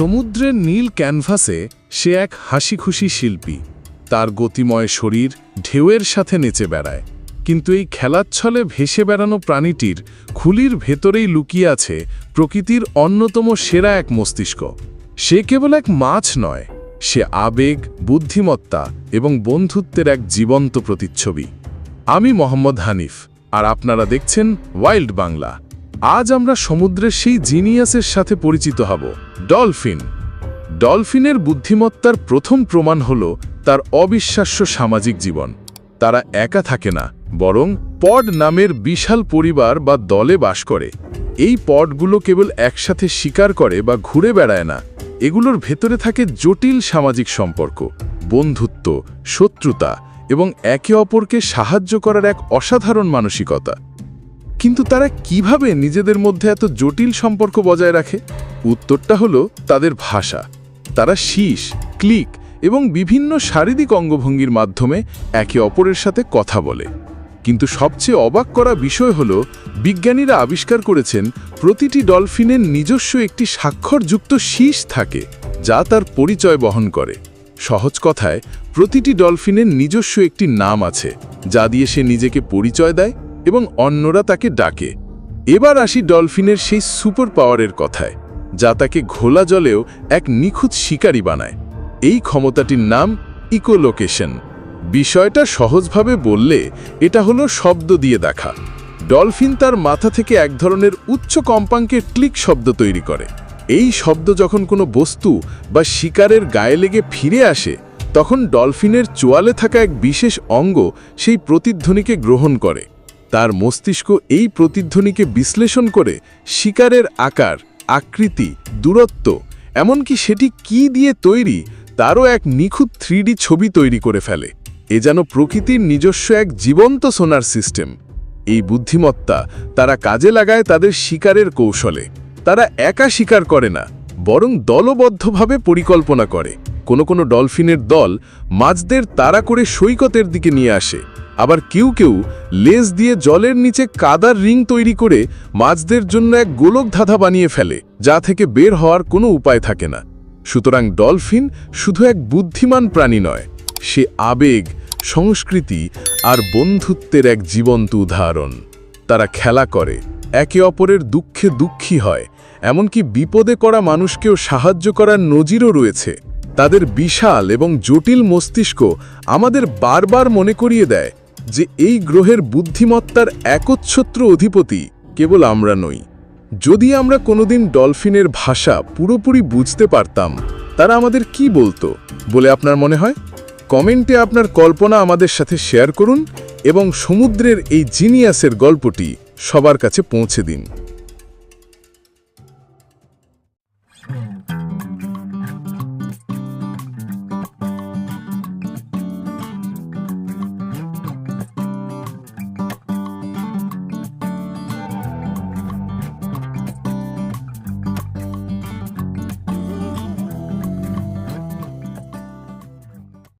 সমুদ্রের নীল ক্যানভাসে সে এক হাসি খুশি শিল্পী। তার গতিময় শরীর ঢেউয়ের সাথে নেচে বেড়ায়, কিন্তু এই খেলাচ্ছলে ভেসে বেড়ানো প্রাণীটির খুলির ভেতরেই লুকিয়ে আছে প্রকৃতির অন্যতম সেরা এক মস্তিষ্ক। সে কেবল এক মাছ নয়, সে আবেগ, বুদ্ধিমত্তা এবং বন্ধুত্বের এক জীবন্ত প্রতিচ্ছবি। আমি মোহাম্মদ হানিফ, আর আপনারা দেখছেন ওয়াইল্ড বাংলা। আজ আমরা সমুদ্রের সেই জিনিয়াসের সাথে পরিচিত হব, ডলফিন। ডলফিনের বুদ্ধিমত্তার প্রথম প্রমাণ হল তার অবিশ্বাস্য সামাজিক জীবন। তারা একা থাকে না, বরং পড নামের বিশাল পরিবার বা দলে বাস করে। এই পডগুলো কেবল একসাথে শিকার করে বা ঘুরে বেড়ায় না, এগুলোর ভেতরে থাকে জটিল সামাজিক সম্পর্ক, বন্ধুত্ব, শত্রুতা এবং একে অপরকে সাহায্য করার এক অসাধারণ মানসিকতা। কিন্তু তারা কীভাবে নিজেদের মধ্যে এত জটিল সম্পর্ক বজায় রাখে? উত্তরটা হলো তাদের ভাষা। তারা শীষ, ক্লিক এবং বিভিন্ন শারীরিক অঙ্গভঙ্গির মাধ্যমে একে অপরের সাথে কথা বলে। কিন্তু সবচেয়ে অবাক করা বিষয় হল, বিজ্ঞানীরা আবিষ্কার করেছেন প্রতিটি ডলফিনের নিজস্ব একটি স্বাক্ষরযুক্ত শীষ থাকে, যা তার পরিচয় বহন করে। সহজ কথায়, প্রতিটি ডলফিনের নিজস্ব একটি নাম আছে, যা দিয়ে সে নিজেকে পরিচয় দেয় এবং অন্যরা তাকে ডাকে। এবার আসি ডলফিনের সেই সুপার পাওয়ারের কথায়, যা তাকে ঘোলা জলেও এক নিখুঁত শিকারী বানায়। এই ক্ষমতাটির নাম ইকোলোকেশন। বিষয়টা সহজভাবে বললে এটা হলো শব্দ দিয়ে দেখা। ডলফিন তার মাথা থেকে এক ধরনের উচ্চ কম্পাঙ্কের ক্লিক শব্দ তৈরি করে। এই শব্দ যখন কোনো বস্তু বা শিকারের গায়ে লেগে ফিরে আসে, তখন ডলফিনের চোয়ালে থাকা এক বিশেষ অঙ্গ সেই প্রতিধ্বনিকে গ্রহণ করে। তার মস্তিষ্ক এই প্রতিধ্বনিকে বিশ্লেষণ করে শিকারের আকার, আকৃতি, দূরত্ব, এমনকি সেটি কি দিয়ে তৈরি তারও এক নিখুঁত থ্রিডি ছবি তৈরি করে ফেলে। এ যেন প্রকৃতির নিজস্ব এক জীবন্ত সোনার সিস্টেম। এই বুদ্ধিমত্তা তারা কাজে লাগায় তাদের শিকারের কৌশলে। তারা একা শিকার করে না, বরং দলবদ্ধভাবে পরিকল্পনা করে। কোনো কোনো ডলফিনের দল মাছদের তাড়া করে সৈকতের দিকে নিয়ে আসে। আবার কেউ কেউ লেজ দিয়ে জলের নিচে কাদার রিং তৈরি করে মাছদের জন্য এক গোলক ধাঁধা বানিয়ে ফেলে, যা থেকে বের হওয়ার কোনো উপায় থাকে না। সুতরাং ডলফিন শুধু এক বুদ্ধিমান প্রাণী নয়, সে আবেগ, সংস্কৃতি আর বন্ধুত্বের এক জীবন্ত উদাহরণ। তারা খেলা করে, একে অপরের দুঃখে দুঃখী হয়, এমনকি বিপদে করা মানুষকেও সাহায্য করার নজিরও রয়েছে। তাদের বিশাল এবং জটিল মস্তিষ্ক আমাদের বারবার মনে করিয়ে দেয় যে এই গ্রহের বুদ্ধিমত্তার একচ্ছত্র অধিপতি কেবল আমরা নই। যদি আমরা কোনোদিন ডলফিনের ভাষা পুরোপুরি বুঝতে পারতাম, তারা আমাদের কি বলতো বলে আপনার মনে হয়? কমেন্টে আপনার কল্পনা আমাদের সাথে শেয়ার করুন এবং সমুদ্রের এই জিনিয়াসের গল্পটি সবার কাছে পৌঁছে দিন।